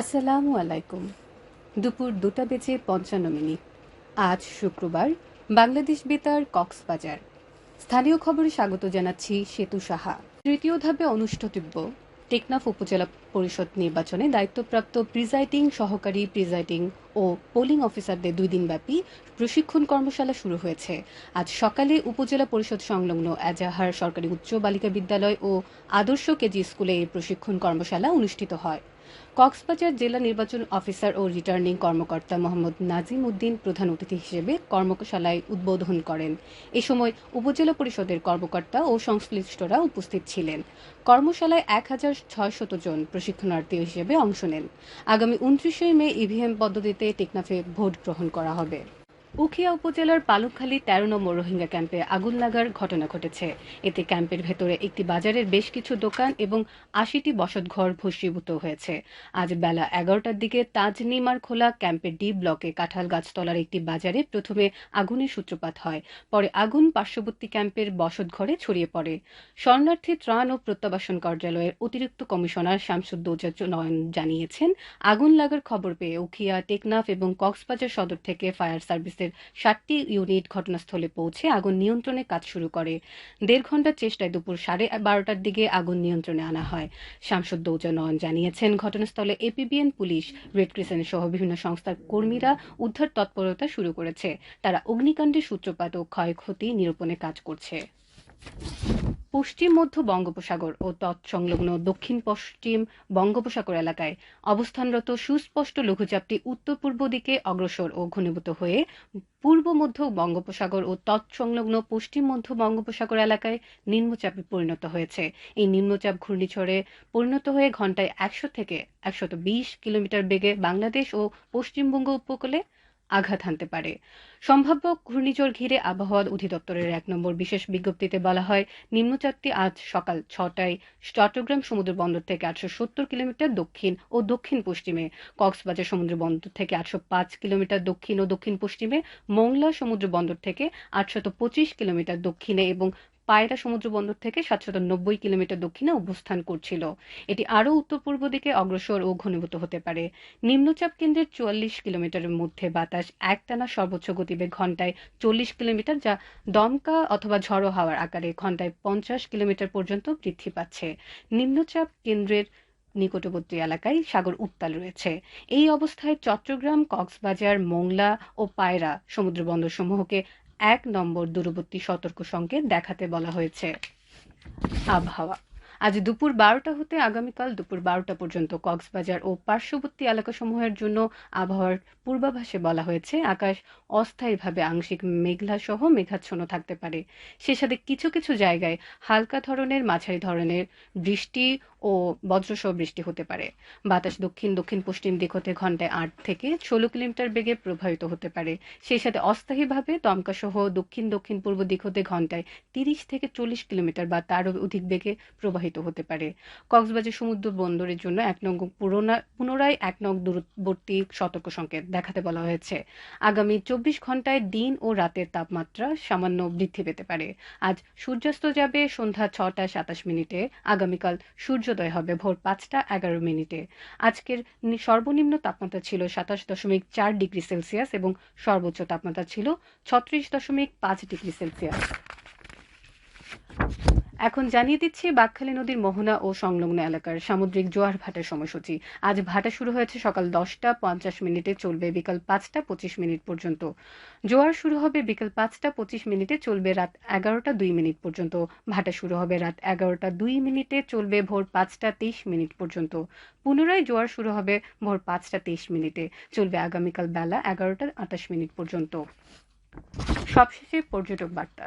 আসসালামু আলাইকুম। দুপুর দুটা বেজে পঞ্চান্ন মিনিট। আজ শুক্রবার, বাংলাদেশ বেতার কক্সবাজার। স্থানীয় খবরে স্বাগত জানাচ্ছি সেতু সাহা। তৃতীয় ধাপে অনুষ্ঠিতব্য টেকনাফ উপজেলা পরিষদ নির্বাচনে দায়িত্বপ্রাপ্ত প্রিজাইডিং সহকারী প্রিজাইডিং ও পোলিং অফিসারদের দুই দিনব্যাপী প্রশিক্ষণ কর্মশালা শুরু হয়েছে। আজ সকালে উপজেলা পরিষদ সংলগ্ন এজাহার সরকারি উচ্চ বালিকা বিদ্যালয় ও আদর্শ কেজি স্কুলে এই প্রশিক্ষণ কর্মশালা অনুষ্ঠিত হয়। কক্সবাজার জেলা নির্বাচন অফিসার ও রিটার্নিং কর্মকর্তা মোহাম্মদ নাজিম উদ্দিন প্রধান অতিথি হিসেবে কর্মশালায় উদ্বোধন করেন। এ সময় উপজেলা পরিষদের কর্মকর্তা ও সংশ্লিষ্টরা উপস্থিত ছিলেন। কর্মশালায় এক হাজার ছয়শত জন প্রশিক্ষণার্থী হিসেবে অংশ নেন। আগামী উনত্রিশে মে ইভিএম পদ্ধতিতে টেকনাফে ভোট গ্রহণ করা হবে। উখিয়া উপজেলার পালুকখালী তেরো নম্বর রোহিঙ্গা ক্যাম্পে আগুন লাগার ঘটনা ঘটেছে। এতে ক্যাম্পের ভেতরে একটি বাজারের বেশ কিছু দোকান এবং আশিটি বসতঘর ভস্মীভূত হয়েছে। আজ বেলা এগারোটার দিকে তাজ তাজনিমার খোলা ক্যাম্পের ডি ব্লকে কাঁঠাল গাছতলার একটি বাজারে প্রথমে আগুনের সূত্রপাত হয়, পরে আগুন পার্শ্ববর্তী ক্যাম্পের বসতঘরে ছড়িয়ে পড়ে। শরণার্থী ত্রাণ ও প্রত্যাবাসন কার্যালয়ের অতিরিক্ত কমিশনার শামসুদ্দৌজা নয়ন জানিয়েছেন, আগুন লাগার খবর পেয়ে উখিয়া টেকনাফ এবং কক্সবাজার সদর থেকে ফায়ার সার্ভিসের সাতটি ইউনিট ঘটনাস্থলে পৌঁছে আগুন নিয়ন্ত্রণে কাজ শুরু করে। দেড় ঘণ্টার চেষ্টায় দুপুর সাড়ে বারোটার দিকে আগুন নিয়ন্ত্রণে আনা হয়। শামসুদ্দৌজা নয়ন জানিয়েছেন, ঘটনাস্থলে এপিবিএন পুলিশ, রেড ক্রিসেন্ট সহ বিভিন্ন সংস্থার কর্মীরা উদ্ধার তৎপরতা শুরু করেছে। তারা অগ্নিকাণ্ডের সূত্রপাত ও ক্ষয়ক্ষতি নিরূপণে কাজ করছে। পশ্চিম, মধ্য বঙ্গোপসাগর ও তৎসংলগ্ন দক্ষিণ, পশ্চিম বঙ্গোপসাগর এলাকায় অবস্থানরত সুস্পষ্ট লঘুচাপটি উত্তর পূর্ব দিকে অগ্রসর ও ঘনীভূত হয়ে পূর্ব, মধ্য বঙ্গোপসাগর ও তৎসংলগ্ন পশ্চিম, মধ্য বঙ্গোপসাগর এলাকায় নিম্নচাপে পরিণত হয়েছে। এই নিম্নচাপ ঘূর্ণিঝড়ে পরিণত হয়ে ঘন্টায় একশো থেকে একশত বিশ কিলোমিটার বেগে বাংলাদেশ ও পশ্চিমবঙ্গ উপকূলে আঘাত হানতে পারে। সম্ভাব্য ঘূর্ণিঝড় ঘিরে আবহাওয়া অধিদপ্তরের এক নম্বর বিশেষ বিজ্ঞপ্তিতে বলা হয়, নিম্নচাপটি আজ সকাল ছটায় চট্টগ্রাম সমুদ্র বন্দর থেকে আটশো সত্তর কিলোমিটার দক্ষিণ ও দক্ষিণ পশ্চিমে, কক্সবাজার সমুদ্র বন্দর থেকে আটশো পাঁচ কিলোমিটার দক্ষিণ ও দক্ষিণ পশ্চিমে, মোংলা সমুদ্র বন্দর থেকে আটশত পঁচিশ কিলোমিটার দক্ষিণে এবং পায়রা সমুদ্র বন্দর থেকে সাতশত নব্বই কিলোমিটার দক্ষিণে অবস্থান করছিল। এটি আরও উত্তর পূর্ব দিকে অগ্রসর ও ঘনীভূত হতে পারে। নিম্নচাপ কেন্দ্রের চুয়াল্লিশ কিলোমিটারের মধ্যে বাতাস একটানা সর্বোচ্চ গতিবেগ ঘন্টায় চল্লিশ কিলোমিটার, যা দমকা অথবা ঝড়ো হাওয়ার আকারে ঘন্টায় পঞ্চাশ কিলোমিটার পর্যন্ত বৃদ্ধি পাচ্ছে। নিম্নচাপ কেন্দ্রের নিকটবর্তী এলাকায় সাগর উত্তাল রয়েছে। এই অবস্থায় চট্টগ্রাম, কক্সবাজার, মোংলা ও পায়রা সমুদ্র বন্দর সমূহকে এক নম্বর দূরবর্তী সতর্ক সংকেত দেখাতে বলা হয়েছে। আবহাওয়া। আজ দুপুর বারোটা হতে আগামীকাল দুপুর বারোটা পর্যন্ত কক্সবাজার ও পার্শ্ববর্তী এলাকাসমূহের জন্য আবহাওয়ার পূর্বাভাসে বলা হয়েছে, আকাশ অস্থায়ীভাবে আংশিক মেঘলা সহ মেঘাচ্ছন্ন থাকতে পারে। সে সাথে কিছু কিছু জায়গায় হালকা ধরনের, মাঝারি ধরনের বৃষ্টি ও বজ্রসহ বৃষ্টি হতে পারে। বাতাস দক্ষিণ দক্ষিণ, পশ্চিম দিক হতে ঘন্টায় আট থেকে ষোলো কিলোমিটার বেগে প্রবাহিত হতে পারে। সেই সাথে অস্থায়ীভাবে দমকা সহ দক্ষিণ দক্ষিণ, পূর্ব দিক হতে ঘন্টায় তিরিশ থেকে চল্লিশ কিলোমিটার বা তারও অধিক বেগে প্রবাহিত হতে পারে। কক্সবাজার সমুদ্র বন্দরের জন্য এক নং পুনরায় এক নং দূরবর্তী সতর্ক সংকেত দেখাতে বলা হয়েছে। আগামী চব্বিশ ঘন্টায় দিন ও রাতের তাপমাত্রা সামান্য বৃদ্ধি পেতে পারে। আজ সূর্যাস্ত যাবে সন্ধ্যা ছটা সাতাশ মিনিটে। আগামীকাল সূর্যোদয় হবে ভোর পাঁচটা এগারো মিনিটে। আজকের সর্বনিম্ন তাপমাত্রা ছিল সাতাশ দশমিক চার ডিগ্রি সেলসিয়াস এবং সর্বোচ্চ তাপমাত্রা ছিল ছত্রিশ দশমিক পাঁচ ডিগ্রি সেলসিয়াস। এখন জানিয়ে দিচ্ছি, বাকখালী নদীর মোহনা ও সংলগ্ন এলাকার সামুদ্রিক জোয়ার ভাটার সময়সূচি। আজ ভাটা শুরু হয়েছে সকাল দশটা পঞ্চাশ মিনিটে, চলবে বিকাল পাঁচটা পঁচিশ মিনিট পর্যন্ত। জোয়ার শুরু হবে বিকাল পাঁচটা পঁচিশ মিনিটে, চলবে রাত এগারোটা দুই মিনিট পর্যন্ত। ভাটা শুরু হবে রাত এগারোটা দুই মিনিটে, চলবে ভোর পাঁচটা তেইশ মিনিট পর্যন্ত। পুনরায় জোয়ার শুরু হবে ভোর পাঁচটা তেইশ মিনিটে, চলবে আগামীকাল বেলা এগারোটা আঠাশ মিনিট পর্যন্ত। সবশেষে পর্যটক বার্তা।